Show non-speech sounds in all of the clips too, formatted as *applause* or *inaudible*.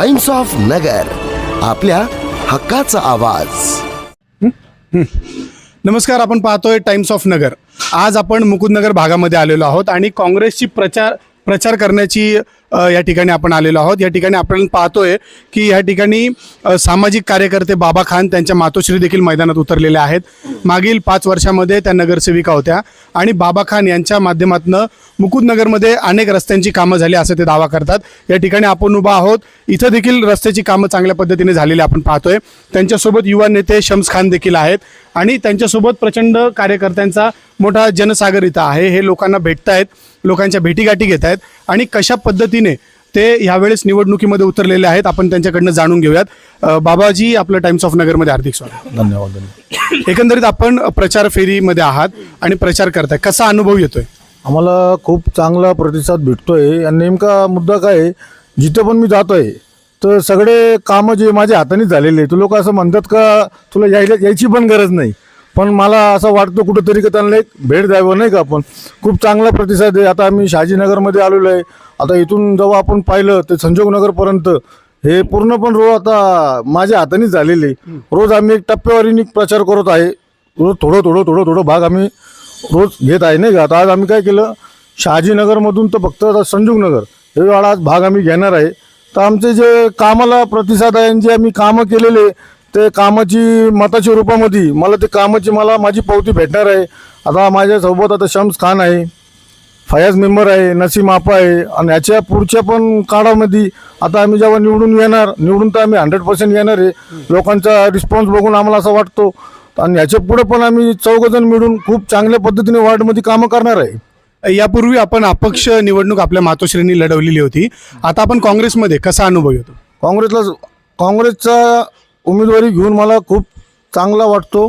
Times of Nagar आपल्या हक्काचा आवाज. नमस्कार आपण पाहतोय टाइम्स ऑफ नगर. आज आपण मुकुंदनगर भागामध्ये आलेलो आहोत आणि काँग्रेसची प्रचार प्रचार करण्याची या ठिकाणी आपण आलेलो आहोत. या ठिकाणी आपण पाहतोय की या ठिकाणी सामाजिक कार्यकर्ते बाबा खान त्यांच्या मातोश्री देखील मैदानात उतरलेले आहेत. मागील पाच वर्षामध्ये त्या नगरसेविका होत्या आणि बाबा खान यांच्या माध्यमातून मुकुंदनगरमध्ये अनेक रस्त्यांची कामं झाली असं ते दावा करतात. या ठिकाणी आपण उभा आहोत. इथं देखील रस्त्याची कामं चांगल्या पद्धतीने झालेली आपण पाहतोय. त्यांच्यासोबत युवा नेते शम्स खान देखील आहेत. आणि त्यांच्यासोबत प्रचंड कार्यकर्त्यांचा मोठा जनसागर इथं आहे. हे लोकांना भेटत आहेत लोकांच्या भेटीगाठी घेत आहेत आणि कशा पद्धतीने ते ह्यावेळेस निवडणुकीमध्ये उतरलेले आहेत आपण त्यांच्याकडनं जाणून घेऊयात. बाबाजी आपलं टाइम्स ऑफ नगरमध्ये हार्दिक स्वागत. धन्यवाद धन्यवाद. एकंदरीत आपण प्रचार फेरीमध्ये आहात आणि प्रचार करताय. कसा अनुभव येतोय? आम्हाला खूप चांगला प्रतिसाद भेटतो आहे आणि नेमका मुद्दा काय आहे, जिथं पण मी जातो आहे तर सगळे कामं जे माझ्या हाताने झालेले आहे तर लोक असं म्हणतात का तुला यायला यायची पण गरज नाही. पण मला असं वाटतं कुठंतरी का त्यांना एक भेट द्यावं नाही का आपण? खूप चांगला प्रतिसाद आहे. आता आम्ही शहाजीनगरमध्ये आलेलो आहे. आता इथून जेव्हा आपण पाहिलं ते संजोगनगरपर्यंत हे पूर्ण पण रोज आता माझ्या हातानेच झालेले. आहे. रोज आम्ही एक टप्प्यावारीने प्रचार करत आहे. रोज थोडं थोडं थोडं थोडं भाग आम्ही रोज घेत आहे नाही का? आता आज आम्ही काय केलं? शहाजीनगरमधून तर फक्त आता संजुगनगर. हे वाडा आज भाग आम्ही घेणार आहे. तर आमचे जे कामाला प्रतिसाद आहे आणि जे आम्ही कामं केलेले ते कामाची मताच्या रूपामध्ये मला ते कामाची मला माझी पावती भेटणार आहे. आता माझ्यासोबत आता शम्स खान आहे फयाज मेंबर आहे नसीम आपा आहे आणि याच्या पुढच्या पण काळामध्ये आता आम्ही जेव्हा निवडून येणार निवडून तर आम्ही हंड्रेड पर्सेंट येणार आहे. लोकांचा रिस्पॉन्स बघून आम्हाला असं वाटतो. आणि याच्यापुढे पण आम्ही चौघजण मिळून खूप चांगल्या पद्धतीने वार्डमध्ये कामं करणार आहे. यापूर्वी आपण अपक्ष निवडणूक आपल्या मातोश्रींनी लढवलेली होती. आता आपण काँग्रेसमध्ये कसा अनुभव येतो? काँग्रेसला काँग्रेसचा उमेदवारी घेऊन मला खूप चांगला वाटतो.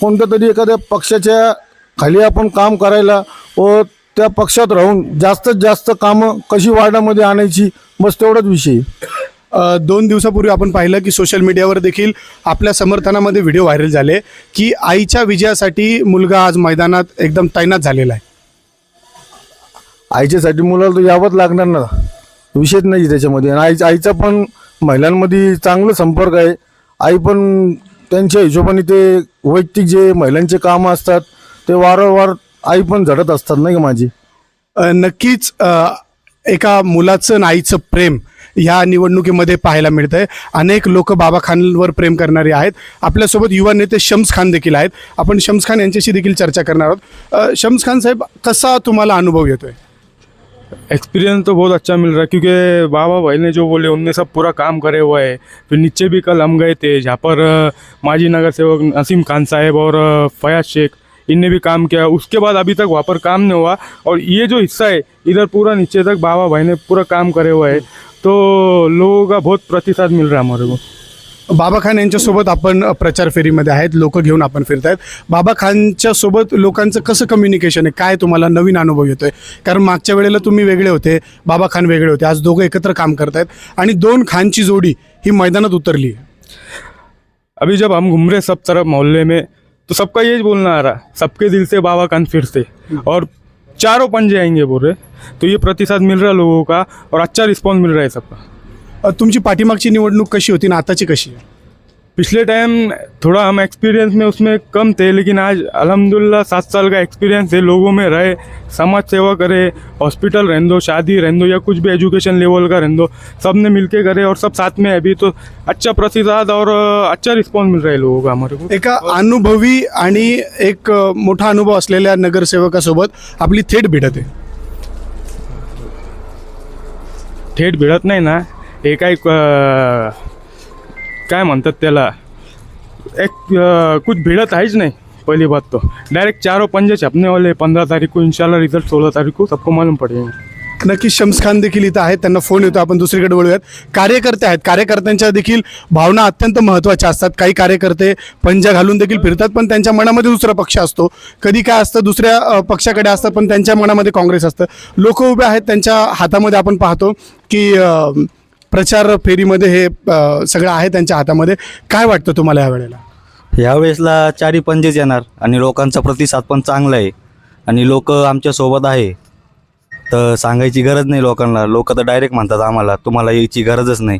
कोणत्या तरी एखाद्या पक्षाच्या खाली आपण काम करायला व त्या पक्षात राहून जास्तीत जास्त कामं कशी वार्डामध्ये आणायची बस तेवढाच विषय. दोन दिवसापूर्वी आपण पाहिलं की सोशल मीडियावर देखील आपल्या समर्थनामध्ये व्हिडिओ व्हायरल झाले की आईच्या विजयासाठी मुलगा आज मैदानात एकदम तैनात झालेला आहे. आईच्यासाठी मुलाला तर यावंच लागणार ना. विषयच नाही त्याच्यामध्ये. आणि आई आईचा पण महिलांमध्ये चांगलं संपर्क आहे. आई पण त्यांच्या हिशोबाने ते वैयक्तिक जे महिलांचे कामं असतात ते वारंवार आई पण झडत असतात नाही का माझी? अ, नक्कीच अ, एका मुलाचं आणि आईचं प्रेम ह्या निवडणुकीमध्ये पाहायला मिळतंय. अनेक लोक बाबा खानवर प्रेम करणारे आहेत. आपल्यासोबत युवा नेते शम्स खान देखील आहेत. आपण शम्स खान यांच्याशी देखील चर्चा करणार आहोत. शम्स खान साहेब कसा तुम्हाला अनुभव येतो आहे एक्सपीरियंस तो बहुत अच्छा मिल रहा है क्योंकि बाबा भाई ने जो बोले उनने सब पूरा काम करे हुआ है। फिर नीचे भी कल हम गए थे जहाँ पर माजी नगर सेवक नसीम खान साहेब और फयाज शेख इनने भी काम किया। उसके बाद अभी तक वहाँ पर काम नहीं हुआ। और ये जो हिस्सा है इधर पूरा नीचे तक बाबा भाई ने पूरा काम करे हुआ है। तो लोगों का बहुत प्रतिसाद मिल रहा है हमारे को। बाबा खान यांच्यासोबत आपण प्रचार फेरीमध्ये आहेत. लोक घेऊन आपण फिरतायत. बाबा खानच्या सोबत लोकांचं कसं कम्युनिकेशन आहे? काय तुम्हाला नवीन अनुभव येतोय? कारण मागच्या वेळेला तुम्ही वेगळे होते. बाबा खान वेगळे होते. आज दोघं एकत्र काम करतायत. आणि दोन खानची जोडी ही मैदानात उतरली. आहे अभी जब हम घूम रहे सब तरफ मोहल्ले में तो सबका यही बोलना आ रहा सबके दिल से बाबा कान फिर से और चारों पंजे आएंगे बोल रहे। तो ये प्रतिसाद मिल रहा है लोगों का और अच्छा रिस्पॉन्स मिल रहा है सबका। अ, तुमची पाठीमागची निवडणूक कशी होती आणि आताची कशी आहे? पिछले टाइम थोड़ा हम एक्सपीरियंस में उसमें कम थे लेकिन आज अल्हम्दुलिल्लाह सात साल का एक्सपीरियंस है लोगों में रहे समाज सेवा करे हॉस्पिटल रहने दो शादी रहने दो या कुछ भी एजुकेशन लेवल का रहने दो सब ने मिलके करे और सब साथ में है। अभी तो अच्छा प्रतिसाद और अच्छा रिस्पॉन्स मिल रहा है लोगों का हमारे को। एका अनुभवी आणि एक मोठा अनुभव असलेल्या नगरसेवकासोबत आपली थेट भिडत आहे. थेट भिडत नाही ना. हे काय अं, काय म्हणतात त्याला? एक कुछ भिड़त आहेच नाही पहली बात तो. डायरेक्ट चारों पंजे छपने वाले पंद्रह तारीख को इंशाल्लाह रिजल्ट सोलह तारीख को सबको मालूम पडेल नक्की शम्स खान देखील इथं आहेत त्यांना फोन येतो आपण दुसरीकडे वळूयात. कार्यकर्ते आहेत कार्यकर्त्यांच्या देखील भावना अत्यंत महत्त्वाच्या असतात. काही कार्यकर्ते पंजा घालून देखील फिरतात पण त्यांच्या मनामध्ये दुसरा पक्ष असतो. कधी काय असतं दुसऱ्या अ, पक्षाकडे असतं पण त्यांच्या मनामध्ये काँग्रेस असतं. लोक उभे आहेत त्यांच्या हातामध्ये आपण पाहतो की अ, प्रचार फेरीमध्ये हे अ, सगळं आहे त्यांच्या हातामध्ये. काय वाटतं तुम्हाला या वेळेला यावेळेसला चारी पंजेच येणार आणि लोकांचा प्रतिसाद पण चांगला आहे. आणि लोक आमच्यासोबत आहे. तर सांगायची गरज नाही लोकांना. लोक तर डायरेक्ट म्हणतात आम्हाला तुम्हाला यायची गरजच नाही.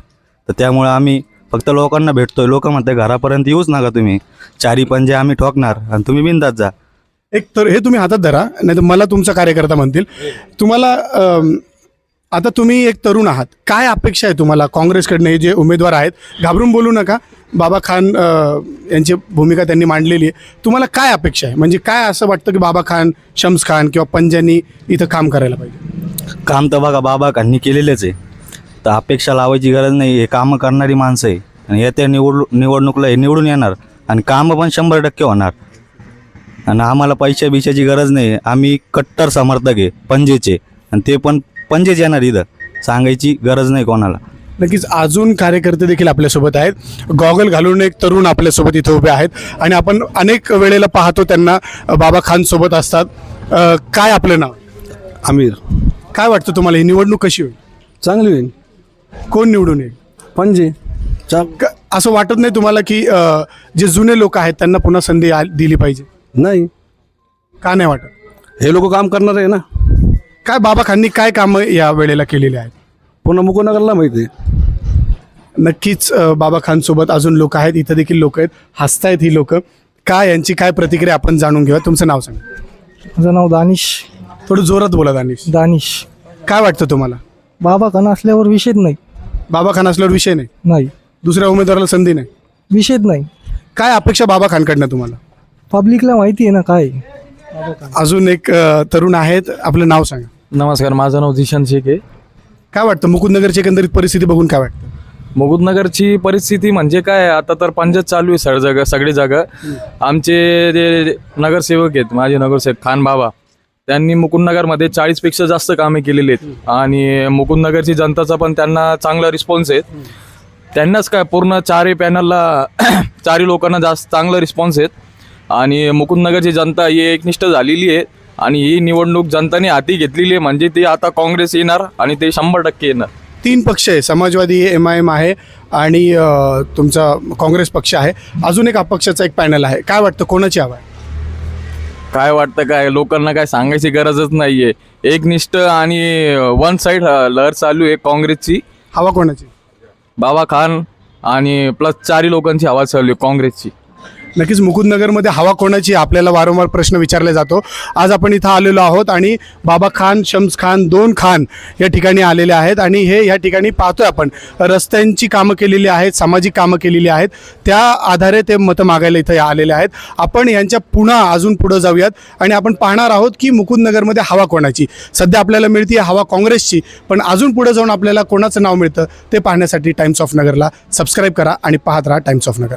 तर त्यामुळे आम्ही फक्त लोकांना भेटतोय. लोक म्हणते घरापर्यंत येऊच नका तुम्ही. चारी पंजे आम्ही ठोकणार आणि तुम्ही बिंदात जा. एक तर हे तुम्ही हातात धरा नाही तर मला तुमचा कार्यकर्ता म्हणतील. तुम्हाला अम, आता तुम्ही एक तरुण आहात. काय अपेक्षा आहे तुम्हाला? काँग्रेसकडनं हे जे उमेदवार आहेत घाबरून बोलू नका. बाबा खान अ, यांची भूमिका त्यांनी मांडलेली आहे. तुम्हाला काय अपेक्षा आहे? म्हणजे काय असं वाटतं की बाबा खान शम्स खान किंवा पंजांनी इथं काम करायला पाहिजे? काम तर बघा बाबा कांनी केलेलेच आहे. तर अपेक्षा लावायची गरज नाही. हे कामं करणारी माणसं आहे. आणि येत्या निवड निवडणुकीला हे निवडून येणार. आणि कामं पण शंभर टक्के होणार. आणि आम्हाला पैशा बिशाची गरज नाही. आम्ही कट्टर समर्थक आहे पंजेचे. आणि ते पण पंजेच येणार इथं सांगायची गरज नाही कोणाला. नक्कीच अजून कार्यकर्ते देखील आपल्यासोबत आहेत. गॉगल घालून एक तरुण आपल्यासोबत इथे उभे आहेत. आणि आपण अनेक वेळेला पाहतो त्यांना बाबा खान सोबत असतात. अ, काय आपलं नाव? आमिर. काय वाटतं तुम्हाला ही निवडणूक कशी होईल? चांगली होईल. कोण निवडून येईल? पणजे. चा क- असं वाटत नाही तुम्हाला की अ, जे जुने लोक आहेत त्यांना पुन्हा संधी आ- दिली पाहिजे? नाही. का नाही वाटत? हे लोक काम करणार आहे ना. काय बाबा खाननी काय कामं या वेळेला केलेली आहेत? पुन्हा मुकुनगरला माहिती आहे. नक्कीच अ, बाबा खान सोबत अजून लोक आहेत इथं देखील लोक आहेत हसतायत ही लोक. काय यांची काय प्रतिक्रिया आपण जाणून घेऊया. तुमचं नाव सांगा. माझं नाव दानिश. थोडं जोरात बोला दानिश. दानिश. काय वाटतं तुम्हाला? बाबा कण असल्यावर विषयच नाही. बाबा खान असल्यावर विषय नाही? नाही. दुसऱ्या उमेदवाराला संधी नाही? विषयच नाही. काय अपेक्षा बाबा खानकडनं तुम्हाला पब्लिकला माहिती आहे ना काय. अजून एक अ, तरुण आहेत. आपलं नाव सांगा. नमस्कार माझं नाव झिशान शेख आहे काय वाटतं मुकुंदनगरची एकंदरीत परिस्थिती बघून काय वाटतं? मुकुदनगरची परिस्थिती म्हणजे काय आता तर पंचायत चालू आहे सर जागा सगळी जागा. आमचे जे नगरसेवक आहेत माझे नगरसेवक खान बाबा त्यांनी मुकुंदनगरमध्ये चाळीसपेक्षा जास्त कामे केलेली आहेत. आणि मुकुंदनगरची जनताचा पण त्यांना चांगला रिस्पॉन्स आहे. त्यांनाच काय पूर्ण चारही पॅनलला *clears throat* चारही लोकांना जास्त चांगला रिस्पॉन्स आहेत. आणि मुकुंदनगरची जनता ही एकनिष्ठ झालेली आहे. आणि ही निवडणूक जनताने हाती घेतलेली आहे. म्हणजे ती आता काँग्रेस येणार आणि ते शंभर टक्के येणार. तीन पक्ष आहे. समाजवादी एम आय एम आहे आणि अ, तुमचा काँग्रेस पक्ष आहे. अजून एक अपक्षाचा एक पॅनल आहे. काय वाटतं कोणाची हवा आहे? काय वाटतं काय? लोकांना काय सांगायची गरजच नाहीये. एकनिष्ठ आणि वन साइड लहर चालू आहे काँग्रेसची. हवा कोणाची? बाबा खान आणि प्लस चारी लोकांची हवा चालू आहे काँग्रेसची. नक्कीच मुकुंदनगरमध्ये हवा कोणाची आपल्याला वारंवार प्रश्न विचारला जातो. आज आपण इथं आलेलो आहोत आणि बाबा खान शम्स खान दोन खान या ठिकाणी आलेले आहेत. आणि हे या ठिकाणी पाहतोय आपण. रस्त्यांची कामं केलेली आहेत सामाजिक कामं केलेली आहेत. त्या आधारे ते मतं मागायला इथं आलेले आहेत. आपण यांच्या पुन्हा अजून पुढं जाऊयात. आणि आपण पाहणार आहोत की मुकुंदनगरमध्ये हवा कोणाची. सध्या आपल्याला मिळते हवा काँग्रेसची पण अजून पुढे जाऊन आपल्याला कोणाचं नाव मिळतं ते पाहण्यासाठी टाइम्स ऑफ नगरला सबस्क्राईब करा आणि पाहत राहा Times of Nagar.